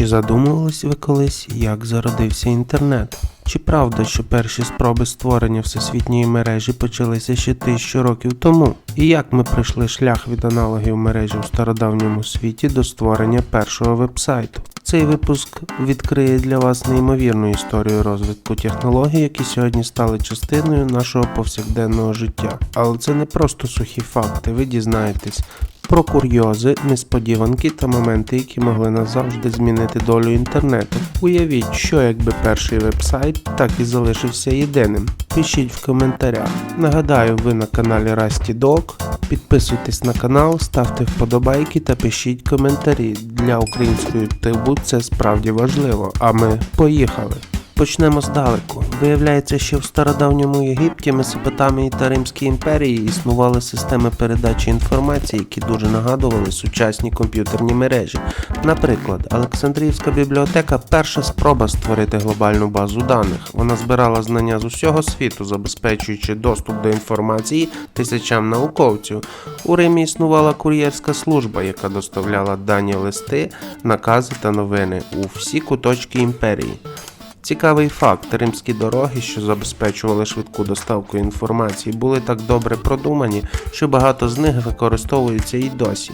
Чи задумувались ви колись, як зародився інтернет? Чи правда, що перші спроби створення всесвітньої мережі почалися ще тисячу років тому? І як ми пройшли шлях від аналогів мережі у стародавньому світі до створення першого вебсайту? Цей випуск відкриє для вас неймовірну історію розвитку технологій, які сьогодні стали частиною нашого повсякденного життя. Але це не просто сухі факти, ви дізнаєтесь про курйози, несподіванки та моменти, які могли назавжди змінити долю інтернету. Уявіть, що якби перший вебсайт так і залишився єдиним. Пишіть в коментарях. Нагадаю, ви на каналі Rusty Dog. Підписуйтесь на канал, ставте вподобайки та пишіть коментарі. Для української тибу це справді важливо. А ми поїхали. Почнемо здалеку. Виявляється, що в стародавньому Єгипті, Месопотамії та Римській імперії існували системи передачі інформації, які дуже нагадували сучасні комп'ютерні мережі. Наприклад, Олександрівська бібліотека перша спроба створити глобальну базу даних. Вона збирала знання з усього світу, забезпечуючи доступ до інформації тисячам науковців. У Римі існувала кур'єрська служба, яка доставляла дані листи, накази та новини у всі куточки імперії. Цікавий факт: римські дороги, що забезпечували швидку доставку інформації, були так добре продумані, що багато з них використовуються і досі.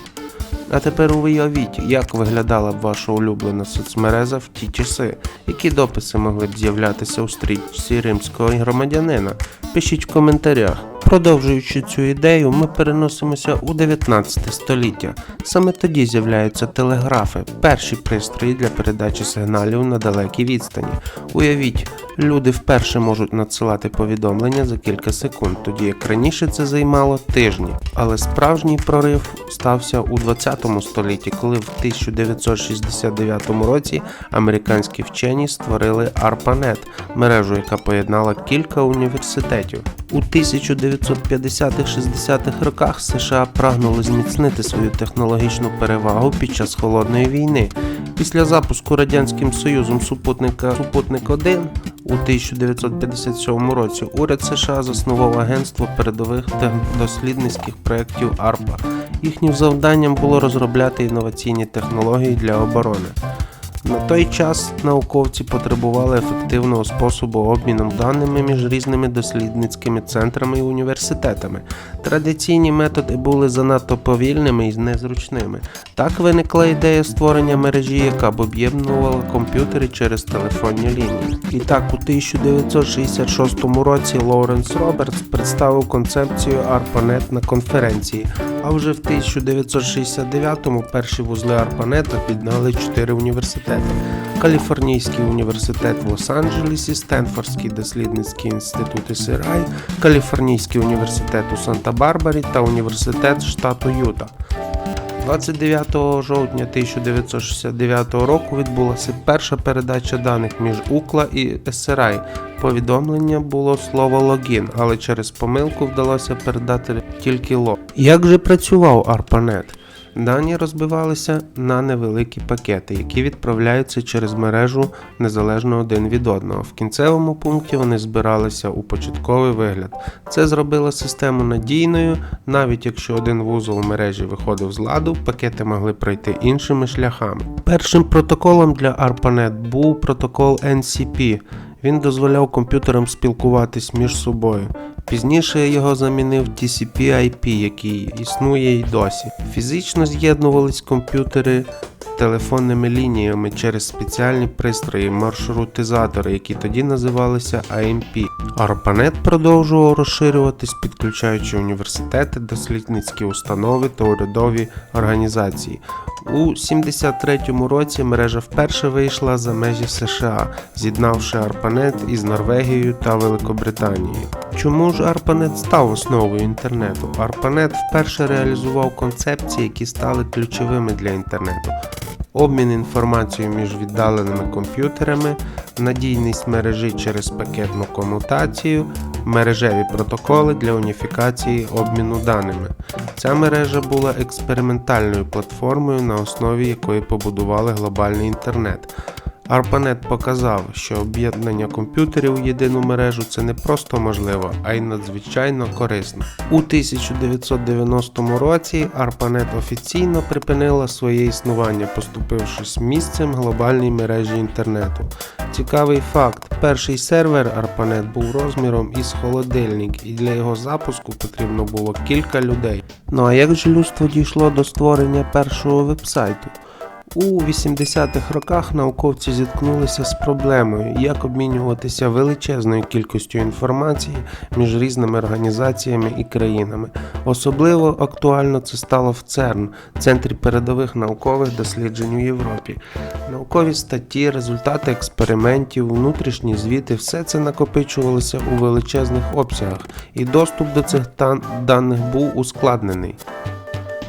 А тепер уявіть, як виглядала б ваша улюблена соцмережа в ті часи, які дописи могли б з'являтися у стрічці римського громадянина. Пишіть в коментарях. Продовжуючи цю ідею, ми переносимося у 19 століття. Саме тоді з'являються телеграфи, перші пристрої для передачі сигналів на далекій відстані. Уявіть, люди вперше можуть надсилати повідомлення за кілька секунд, тоді як раніше це займало тижні. Але справжній прорив стався у 20 столітті, коли в 1969 році американські вчені створили ARPANET, мережу, яка поєднала кілька університетів. У 1950-60-х роках США прагнули зміцнити свою технологічну перевагу під час холодної війни. Після запуску радянським Союзом супутника Супутник 1 у 1957 році уряд США заснував агентство передових дослідницьких проєктів ARPA. Їхнім завданням було розробляти інноваційні технології для оборони. На той час науковці потребували ефективного способу обміну даними між різними дослідницькими центрами і університетами. Традиційні методи були занадто повільними і незручними. Так виникла ідея створення мережі, яка б об'єднувала комп'ютери через телефонні лінії. І так, у 1966 році Лоуренс Робертс представив концепцію ARPANET на конференції. А вже в 1969-му перші вузли ARPANET об'єднали чотири університети. Каліфорнійський університет в Лос-Анджелесі, Стенфордський дослідницький інститут СРАЙ, Каліфорнійський університет у Санта-Барбарі та університет штату Юта. 29 жовтня 1969 року відбулася перша передача даних між УКЛА і СРАЙ. Повідомлення було слово логін, але через помилку вдалося передати тільки лог. Як же працював ARPANET? Дані розбивалися на невеликі пакети, які відправляються через мережу незалежно один від одного. В кінцевому пункті вони збиралися у початковий вигляд. Це зробило систему надійною, навіть якщо один вузол мережі виходив з ладу, пакети могли пройти іншими шляхами. Першим протоколом для ARPANET був протокол NCP. Він дозволяв комп'ютерам спілкуватись між собою. Пізніше його замінив TCP-IP, який існує й досі. Фізично з'єднувались комп'ютери телефонними лініями через спеціальні пристрої, маршрутизатори, які тоді називалися AMP. ARPANET продовжував розширюватись, підключаючи університети, дослідницькі установи та урядові організації. У 73-му році мережа вперше вийшла за межі США, з'єднавши ARPANET із Норвегією та Великобританією. Чому ж ARPANET став основою інтернету? ARPANET вперше реалізував концепції, які стали ключовими для інтернету. Обмін інформацією між віддаленими комп'ютерами, надійність мережі через пакетну комутацію, мережеві протоколи для уніфікації обміну даними. Ця мережа була експериментальною платформою, на основі якої побудували глобальний інтернет. ARPANET показав, що об'єднання комп'ютерів у єдину мережу це не просто можливо, а й надзвичайно корисно. У 1990 році ARPANET офіційно припинила своє існування, поступившись місцем глобальній мережі інтернету. Цікавий факт: перший сервер ARPANET був розміром із холодильник, і для його запуску потрібно було кілька людей. Ну а як же людство дійшло до створення першого вебсайту? У 80-х роках науковці зіткнулися з проблемою, як обмінюватися величезною кількістю інформації між різними організаціями і країнами. Особливо актуально це стало в ЦЕРН, центрі передових наукових досліджень у Європі. Наукові статті, результати експериментів, внутрішні звіти все це накопичувалося у величезних обсягах, і доступ до цих даних був ускладнений.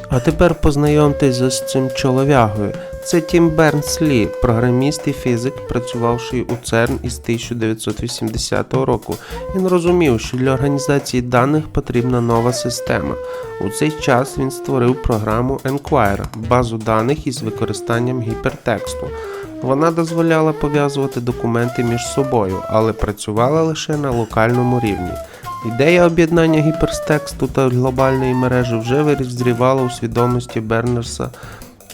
А тепер познайомтеся з цим чолов'ягою. Це Тім Бернслі, програміст і фізик, працювавший у ЦЕРН із 1980 року. Він розумів, що для організації даних потрібна нова система. У цей час він створив програму Enquire – базу даних із використанням гіпертексту. Вона дозволяла пов'язувати документи між собою, але працювала лише на локальному рівні. Ідея об'єднання гіпертексту та глобальної мережі вже визрівала у свідомості Бернерса,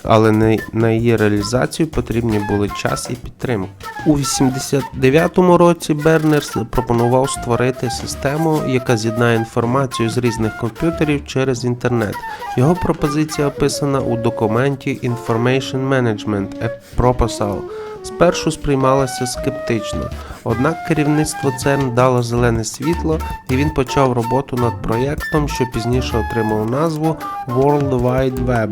але на її реалізацію потрібні були час і підтримка. У 89-му році Бернерс пропонував створити систему, яка з'єднає інформацію з різних комп'ютерів через інтернет. Його пропозиція описана у документі Information Management – A Proposal. Спершу сприймалася скептично, однак керівництво ЦЕРН дало зелене світло, і він почав роботу над проєктом, що пізніше отримав назву World Wide Web.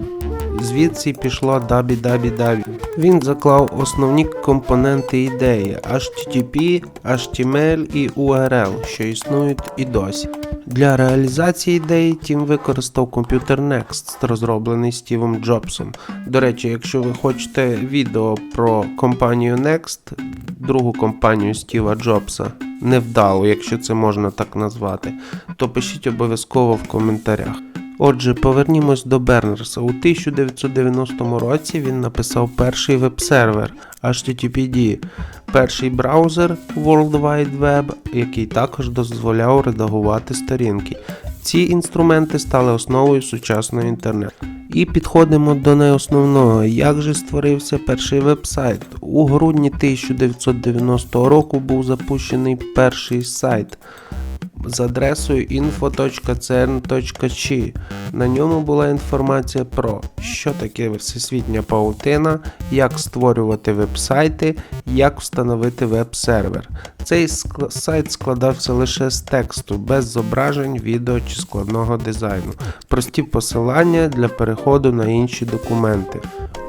Звідси пішло WWW. Він заклав основні компоненти ідеї HTTP, HTML і URL, що існують і досі. Для реалізації ідеї Тім використав комп'ютер Next, розроблений Стівом Джобсом. До речі, якщо ви хочете відео про компанію Next, другу компанію Стіва Джобса, невдалу, якщо це можна так назвати, то пишіть обов'язково в коментарях. Отже, повернімось до Бернерса. У 1990 році він написав перший веб-сервер HTTPD, перший браузер World Wide Web, який також дозволяв редагувати сторінки. Ці інструменти стали основою сучасного інтернету. І підходимо до найосновного. Як же створився перший веб-сайт? У грудні 1990 року був запущений перший сайт з адресою info.cern.chi. На ньому була інформація про що таке всесвітня паутина, як створювати веб-сайти, як встановити веб-сервер. Цей сайт складався лише з тексту, без зображень, відео чи складного дизайну. Прості посилання для переходу на інші документи.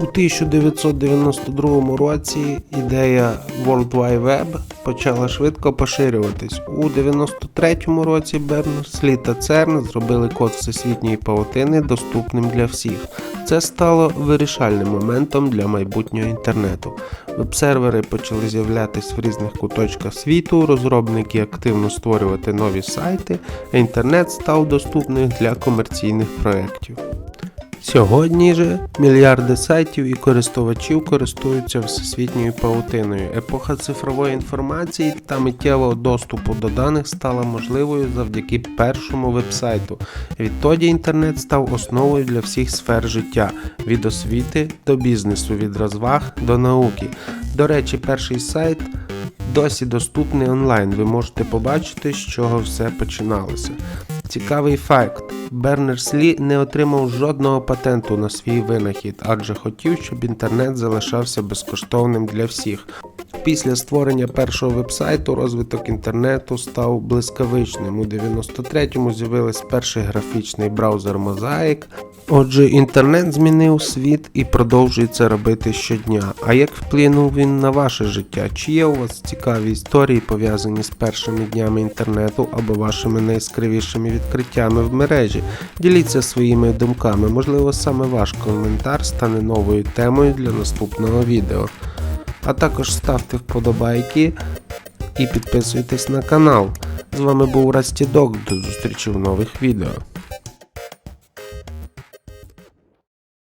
У 1992 році ідея World Wide Web почала швидко поширюватись. У 93-му році Бернерслі та ЦЕРН зробили код всесвітньої павутини доступним для всіх. Це стало вирішальним моментом для майбутнього інтернету. Веб-сервери почали з'являтися в різних куточках світу, розробники активно створювати нові сайти, а інтернет став доступним для комерційних проєктів. Сьогодні же мільярди сайтів і користувачів користуються всесвітньою паутиною. Епоха цифрової інформації та миттєвого доступу до даних стала можливою завдяки першому вебсайту. Відтоді інтернет став основою для всіх сфер життя: від освіти до бізнесу, від розваг до науки. До речі, перший сайт досі доступний онлайн. Ви можете побачити, з чого все починалося. Цікавий факт: Бернерс-Лі не отримав жодного патенту на свій винахід, адже хотів, щоб інтернет залишався безкоштовним для всіх. Після створення першого вебсайту розвиток інтернету став блискавичним. У 93-му з'явився перший графічний браузер Mosaic. Отже, інтернет змінив світ і продовжує це робити щодня. А як вплинув він на ваше життя? Чи є у вас цікаві історії пов'язані з першими днями інтернету або вашими найяскравішими відкриттями в мережі? Діліться своїми думками. Можливо, саме ваш коментар стане новою темою для наступного відео. А також ставте вподобайки і підписуйтесь на канал. З вами був Расті Дог. До зустрічі в нових відео.